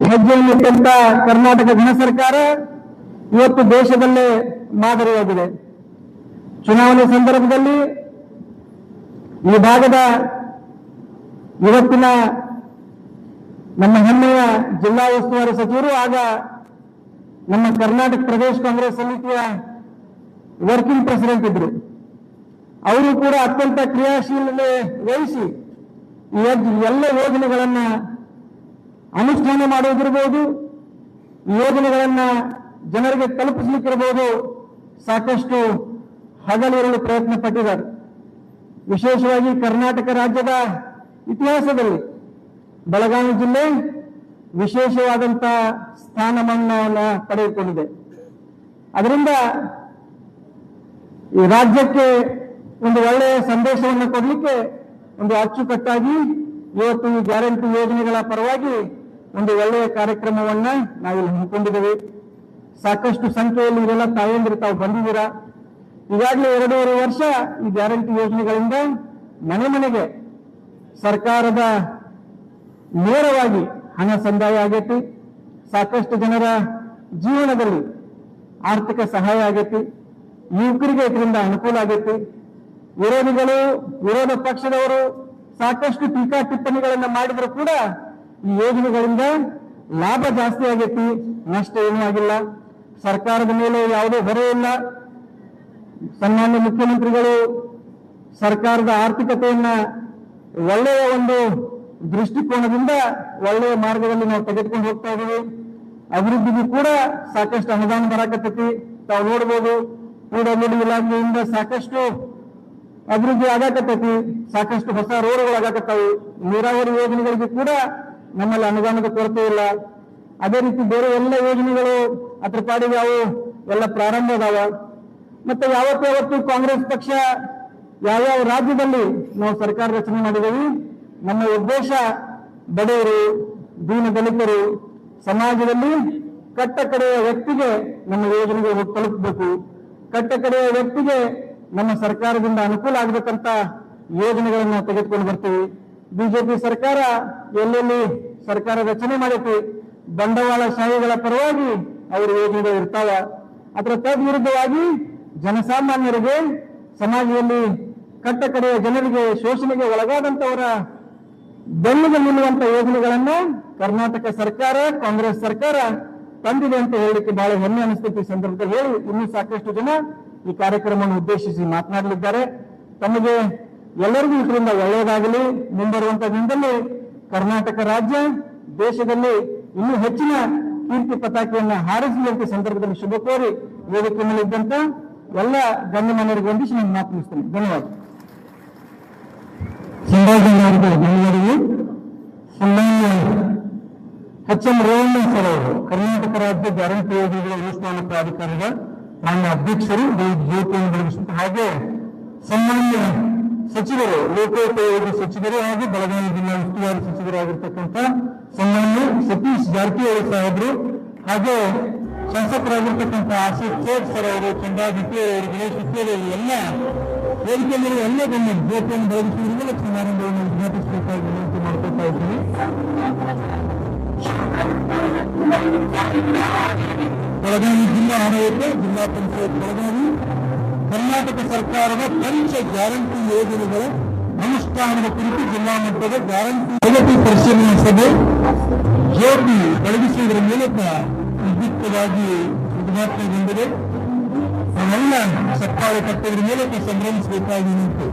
ಹೆಜ್ಜೆಯನ್ನಿಟ್ಟಂತ ಕರ್ನಾಟಕ ಜನ ಸರ್ಕಾರ ಇವತ್ತು ದೇಶದಲ್ಲೇ ಮಾದರಿಯಾಗಿದೆ. ಚುನಾವಣೆ ಸಂದರ್ಭದಲ್ಲಿ ಈ ಭಾಗದ ಇವತ್ತಿನ ನಮ್ಮ ಹೆಮ್ಮೆಯ ಜಿಲ್ಲಾ ಉಸ್ತುವಾರಿ ಸಚಿವರು ಆಗ ನಮ್ಮ ಕರ್ನಾಟಕ ಪ್ರದೇಶ ಕಾಂಗ್ರೆಸ್ ಸಮಿತಿಯ ವರ್ಕಿಂಗ್ ಪ್ರೆಸಿಡೆಂಟ್ ಇದ್ರು. ಅವರು ಕೂಡ ಅತ್ಯಂತ ಕ್ರಿಯಾಶೀಲತೆ ವಹಿಸಿ ಎಲ್ಲ ಯೋಜನೆಗಳನ್ನ ಅನುಷ್ಠಾನ ಮಾಡೋದಿರ್ಬೋದು ಯೋಜನೆಗಳನ್ನ ಜನರಿಗೆ ತಲುಪಿಸಲಿಕ್ಕಿರಬಹುದು, ಸಾಕಷ್ಟು ಹಗಲಿರಲು ಪ್ರಯತ್ನ ಪಟ್ಟಿದ್ದಾರೆ ವಿಶೇಷವಾಗಿ ಕರ್ನಾಟಕ ರಾಜ್ಯದ ಇತಿಹಾಸದಲ್ಲಿ ಬೆಳಗಾವಿ ಜಿಲ್ಲೆ ವಿಶೇಷವಾದಂತ ಸ್ಥಾನಮಾನವನ್ನು ಪಡೆದುಕೊಂಡಿದೆ. ಅದರಿಂದ ಈ ರಾಜ್ಯಕ್ಕೆ ಒಂದು ಒಳ್ಳೆಯ ಸಂದೇಶವನ್ನು ಕೊಡಲಿಕ್ಕೆ ಒಂದು ಅಚ್ಚುಕಟ್ಟಾಗಿ ಇವತ್ತು ಈ ಗ್ಯಾರಂಟಿ ಯೋಜನೆಗಳ ಪರವಾಗಿ ಒಂದು ಒಳ್ಳೆಯ ಕಾರ್ಯಕ್ರಮವನ್ನ ನಾವಿಲ್ಲಿ ಹಮ್ಮಿಕೊಂಡಿದ್ದೇವೆ. ಸಾಕಷ್ಟು ಸಂಖ್ಯೆಯಲ್ಲಿ ಇವೆಲ್ಲ ತಾಯಂದಿರು ತಾವು ಬಂದಿದ್ದೀರಾ? ಈಗಾಗಲೇ ಎರಡೂವರೆ ವರ್ಷ ಈ ಗ್ಯಾರಂಟಿ ಯೋಜನೆಗಳಿಂದ ಮನೆ ಮನೆಗೆ ಸರ್ಕಾರದ ನೇರವಾಗಿ ಹಣ ಸಂದಾಯ ಆಗೈತಿ. ಸಾಕಷ್ಟು ಜನರ ಜೀವನದಲ್ಲಿ ಆರ್ಥಿಕ ಸಹಾಯ ಆಗೈತಿ. ಯುವಕರಿಗೆ ಇದರಿಂದ ಅನುಕೂಲ ಆಗೈತಿ. ವಿರೋಧಿಗಳು, ವಿರೋಧ ಪಕ್ಷದವರು ಸಾಕಷ್ಟು ಟೀಕಾ ಟಿಪ್ಪಣಿಗಳನ್ನು ಮಾಡಿದ್ರು ಕೂಡ ಈ ಯೋಜನೆಗಳಿಂದ ಲಾಭ ಜಾಸ್ತಿ ಆಗೈತಿ, ನಷ್ಟ ಏನೂ ಆಗಿಲ್ಲ. ಸರ್ಕಾರದ ಮೇಲೆ ಯಾವುದೇ ಹೊರೆ ಇಲ್ಲ. ಸನ್ಮಾನ್ಯ ಮುಖ್ಯಮಂತ್ರಿಗಳು ಸರ್ಕಾರದ ಆರ್ಥಿಕತೆಯನ್ನ ಒಳ್ಳೆಯ ಒಂದು ದೃಷ್ಟಿಕೋನದಿಂದ ಒಳ್ಳೆಯ ಮಾರ್ಗದಲ್ಲಿ ನಾವು ತೆಗೆದುಕೊಂಡು ಹೋಗ್ತಾ ಇದ್ದೀವಿ. ಅಭಿವೃದ್ಧಿಗೂ ಕೂಡ ಸಾಕಷ್ಟು ಅನುದಾನ ಬರಾಕತ್ತೈತಿ. ತಾವು ನೋಡ್ಬೋದು ಪಿಡಬ್ಲ್ಯೂಡಿ ಇಲಾಖೆಯಿಂದ ಸಾಕಷ್ಟು ಅಭಿವೃದ್ಧಿ ಆಗಾಕತ್ತೈತಿ. ಸಾಕಷ್ಟು ಹೊಸ ರೋಡ್ಗಳು ಆಗಾಕತ್ತಾವು ನೀರಾವರಿ ಯೋಜನೆಗಳಿಗೆ ಕೂಡ ನಮ್ಮಲ್ಲಿ ಅನುದಾನದ ಕೊರತೆ ಇಲ್ಲ. ಅದೇ ರೀತಿ ಬೇರೆ ಎಲ್ಲ ಯೋಜನೆಗಳು ಅದ್ರ ಪಾಡಿಗೆ ಅವು ಎಲ್ಲ ಪ್ರಾರಂಭ ಅದಾವ. ಮತ್ತೆ ಯಾವತ್ತು ಯಾವತ್ತು ಕಾಂಗ್ರೆಸ್ ಪಕ್ಷ ಯಾವ್ಯಾವ ರಾಜ್ಯದಲ್ಲಿ ನಾವು ಸರ್ಕಾರ ರಚನೆ ಮಾಡಿದ್ದೇವೆ ನಮ್ಮ ಉದ್ದೇಶ ಬಡವರು, ದೀನ ದಲಿತರು ಸಮಾಜದಲ್ಲಿ ಕಟ್ಟ ಕಡೆಯ ವ್ಯಕ್ತಿಗೆ ನಮ್ಮ ಯೋಜನೆಗೆ ತಲುಪಬೇಕು. ಕಟ್ಟ ಕಡೆಯ ವ್ಯಕ್ತಿಗೆ ನಮ್ಮ ಸರ್ಕಾರದಿಂದ ಅನುಕೂಲ ಆಗ್ಬೇಕಂತ ಯೋಜನೆಗಳನ್ನು ತೆಗೆದುಕೊಂಡು ಬರ್ತೀವಿ. ಬಿಜೆಪಿ ಸರ್ಕಾರ ಎಲ್ಲೆಲ್ಲಿ ಸರ್ಕಾರ ರಚನೆ ಮಾಡೈತಿ. ಬಂಡವಾಳ ಶಾಹಿಗಳ ಪರವಾಗಿ ಅವರು ಯೋಜನೆಗಳು ಇರ್ತಾವ. ಅದರ ತದ್ವಿರುದ್ಧವಾಗಿ ಜನಸಾಮಾನ್ಯರಿಗೆ ಸಮಾಜದಲ್ಲಿ ಕಟ್ಟ ಕಡೆಯ ಜನರಿಗೆ ಶೋಷಣೆಗೆ ಒಳಗಾದಂತವರ ಬೆನ್ನಿಗೆ ನಿಲ್ಲುವಂತ ಯೋಜನೆಗಳನ್ನು ಕರ್ನಾಟಕ ಸರ್ಕಾರ, ಕಾಂಗ್ರೆಸ್ ಸರ್ಕಾರ ತಂದಿದೆ ಅಂತ ಹೇಳಲಿಕ್ಕೆ ಬಹಳ ಹೆಮ್ಮೆ ಅನಿಸ್ತೈತಿ ಸಂದರ್ಭದಲ್ಲಿ ಹೇಳಿ. ಇನ್ನೂ ಸಾಕಷ್ಟು ಜನ ಈ ಕಾರ್ಯಕ್ರಮವನ್ನು ಉದ್ದೇಶಿಸಿ ಮಾತನಾಡಲಿದ್ದಾರೆ. ತಮಗೆ ಎಲ್ಲರಿಗೂ ಇದರಿಂದ ಒಳ್ಳೆಯದಾಗಲಿ ಮುಂಬರುವಂತ ದಿನದಲ್ಲಿ ಕರ್ನಾಟಕ ರಾಜ್ಯ ದೇಶದಲ್ಲಿ ಇನ್ನೂ ಹೆಚ್ಚಿನ ಕೀರ್ತಿ ಪತಾಕೆಯನ್ನ ಹಾರಿಸಲಿ ಸಂದರ್ಭದಲ್ಲಿ ಶುಭ ಕೋರಿ ವೇದಿಕೆ ಮೇಲೆ ಇದ್ದಂತ ಎಲ್ಲ ಗಣ್ಯಮಾನ್ಯರಿಗೆ ವಂದಿಸಿ ನಾನು ಮಾತು ಧನ್ಯವಾದ. ಸಂಭಾಷಣೆ ಧನ್ಯವಾದಗಳು. ಸನ್ಮಾನ್ಯ ಎಚ್ ಎಂ ರೇವಣ್ಣ ಸರ್ ಅವರು, ಕರ್ನಾಟಕ ರಾಜ್ಯ ಗ್ಯಾರಂಟಿ ಯೋಜನೆಗಳ ಅನುಷ್ಠಾನ ಪ್ರಾಧಿಕಾರದ ಮಾನ್ಯ ಅಧ್ಯಕ್ಷರು ಜ್ಯೋತಿಯನ್ನು ಬೆಳಗಿಸುತ್ತೆ ಹಾಗೆ ಸನ್ಮಾನ್ಯ ಸಚಿವರು, ಲೋಕೋಪಯೋಗಿ ಸಚಿವರು ಹಾಗೂ ಬೆಳಗಾವಿ ಜಿಲ್ಲಾ ಉಸ್ತುವಾರಿ ಸಚಿವರಾಗಿರ್ತಕ್ಕಂಥ ಸನ್ಮಾನ್ಯ ಸತೀಶ್ ಜಾರಕಿಹೊಳಿ ಸಾಹೇಬರು ಹಾಗೆ ಶಾಸಕರಾಗಿರ್ತಕ್ಕಂಥ ಆಶೀಫ್ ಸೇಠ್ ಸರ್ ಅವರು, ಚಂದ್ರಾದಿತ್ಯ ಅವರು, ಗಣೇಶ್ ಇತ್ಯಾದಿ ಎಲ್ಲ ವೇದಿಕೆಯಲ್ಲಿರುವ ಎಲ್ಲ ಗಣ್ಯ ಜ್ಯೋತಿಯನ್ನು ಬೆಳಗಿಸುವುದರಿಂದ ಸಮಾರಂಭವನ್ನು ಉದ್ಘಾಟಿಸಬೇಕಾಗಿ ವಿನಂತಿ ಮಾಡ್ಕೊತಾ ಇದ್ದೀನಿ. ಬೆಳಗಾವಿ ಜಿಲ್ಲಾ ಆಡಳಿತ, ಜಿಲ್ಲಾ ಪಂಚಾಯತ್ ಬೆಳಗಾವಿ ಕರ್ನಾಟಕ ಸರ್ಕಾರದ ಪಂಚ ಗ್ಯಾರಂಟಿ ಯೋಜನೆಗಳ ಅನುಷ್ಠಾನದ ಕುರಿತು ಜಿಲ್ಲಾ ಮಟ್ಟದ ಗ್ಯಾರಂಟಿ ಪ್ರಗತಿ ಪರಿಶೀಲನಾ ಸಭೆ ಜ್ಯೋತಿ ಕಳುಹಿಸುವುದರ ಮೂಲಕ ವಿದ್ಯುಕ್ತವಾಗಿ ಉದ್ಘಾಟನೆಗೊಂಡಿದೆ. ನಾವೆಲ್ಲ ಸರ್ಕಾರ ಕಟ್ಟುವುದರ ಮೂಲಕ ಸಂಭ್ರಮಿಸಬೇಕಾಗಿ ನಿಂತು.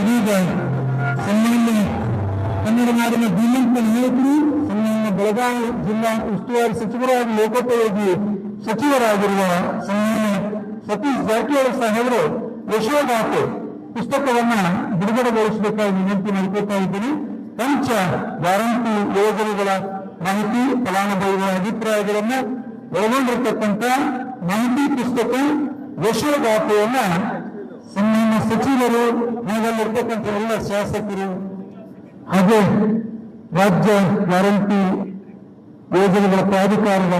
ಇದೀಗ ಸಮ್ಮೇಳನ ಕನ್ನಡ ನಾಡಿನ ಧೀಮಂತ ನಾಯಕರು ಬೆಳಗಾವಿ ಜಿಲ್ಲಾ ಉಸ್ತುವಾರಿ ಸಚಿವರಾಗಿ ಲೋಕೋಪಯೋಗಿ ಸಚಿವರಾಗಿರುವ ಸನ್ಮಾನ್ಯ ಸತೀಶ್ ಜಾರಕಿಹೊಳಿ ಸಾಹೇಬರು ಯಶೋಗಾಥೆ ಪುಸ್ತಕವನ್ನ ಬಿಡುಗಡೆಗೊಳಿಸಬೇಕಾಗಿ ವಿನಂತಿ ಮಾಡಿಕೊಳ್ತಾ ಇದ್ದೀನಿ. ಪಂಚ ವಾರಂಟಿ ಯೋಜನೆಗಳ ಮಾಹಿತಿ, ಫಲಾನುಭವಿಗಳ ಅಭಿಪ್ರಾಯಗಳನ್ನ ಒಳಗೊಂಡಿರ್ತಕ್ಕಂಥ ಮಾಹಿತಿ ಪುಸ್ತಕ ಯಶೋಗಾಥೆಯನ್ನ ಸನ್ಮಾನ್ಯ ಸಚಿವರು ಹಾಗಲ್ಲಿರ್ತಕ್ಕಂಥ ಎಲ್ಲ ಶಾಸಕರು ಹಾಗೂ ರಾಜ್ಯ ಗ್ಯಾರಂಟಿ ಯೋಜನೆಗಳ ಪ್ರಾಧಿಕಾರದ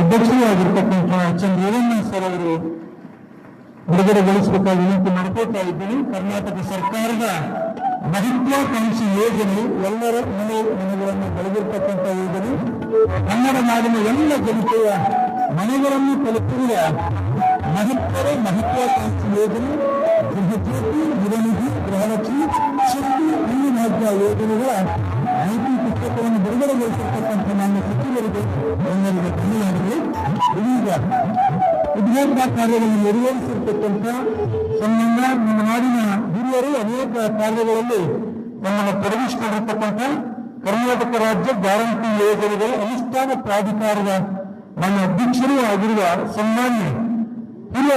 ಅಧ್ಯಕ್ಷರಾಗಿರ್ತಕ್ಕಂಥ ಎಚ್ ಎನ್ ರೇವಣ್ಣ ಸರ್ ಅವರು ಬಿಡುಗಡೆಗೊಳಿಸಬೇಕಾದ ವಿನಂತಿ ಮಾಡ್ಕೋತಾ ಇದ್ದೀನಿ. ಕರ್ನಾಟಕ ಸರ್ಕಾರದ ಮಹತ್ವಾಕಾಂಕ್ಷಿ ಯೋಜನೆ ಎಲ್ಲರ ಮನೆ ಮನೆಗಳನ್ನು ಬೆಳೆದಿರ್ತಕ್ಕಂಥ ಯೋಜನೆ. ಕನ್ನಡ ನಾಡಿನ ಎಲ್ಲ ಜನತೆಯ ಮನೆಗಳನ್ನು ತಲುಪಿರುವ ಮಹತ್ವದ ಮಹತ್ವಾಕಾಂಕ್ಷಿ ಯೋಜನೆ. ಗೃಹಜ್ಯೋತಿ ಗೃಹನಿಧಿ ಗೃಹಲಕ್ಷ್ಮಿ, ಶಕ್ತಿ, ಅನ್ನ ಯೋಜನೆಗಳ ಪುಸ್ತಕವನ್ನು ಬಿಡುಗಡೆಗೊಳಿಸಿರ್ತಕ್ಕಂಥ ನಮ್ಮ ಸಚಿವರಿಗೆ ಎಲ್ಲರಿಗೆ ಧನ್ಯವಾದಗಳು ಇದೀಗ ಉದ್ಘಾಟನಾ ಕಾರ್ಯವನ್ನು ನೆರವೇರಿಸಿರ್ತಕ್ಕಂಥ ಸಂಬಂಧ ನಮ್ಮ ನಾಡಿನ ಹಿರಿಯರು ಅನೇಕ ಕಾರ್ಯಗಳಲ್ಲಿ ನಮ್ಮನ್ನು ತೊಡಗಿಸಿಕೊಂಡಿರ್ತಕ್ಕಂಥ ಕರ್ನಾಟಕ ರಾಜ್ಯ ಗ್ಯಾರಂಟಿ ಯೋಜನೆಗಳ ಅನುಷ್ಠಾನ ಪ್ರಾಧಿಕಾರದ ನಮ್ಮ ಅಧ್ಯಕ್ಷರೂ ಆಗಿರುವ ಸನ್ಮಾನ್ಯ ಹಿರಿಯ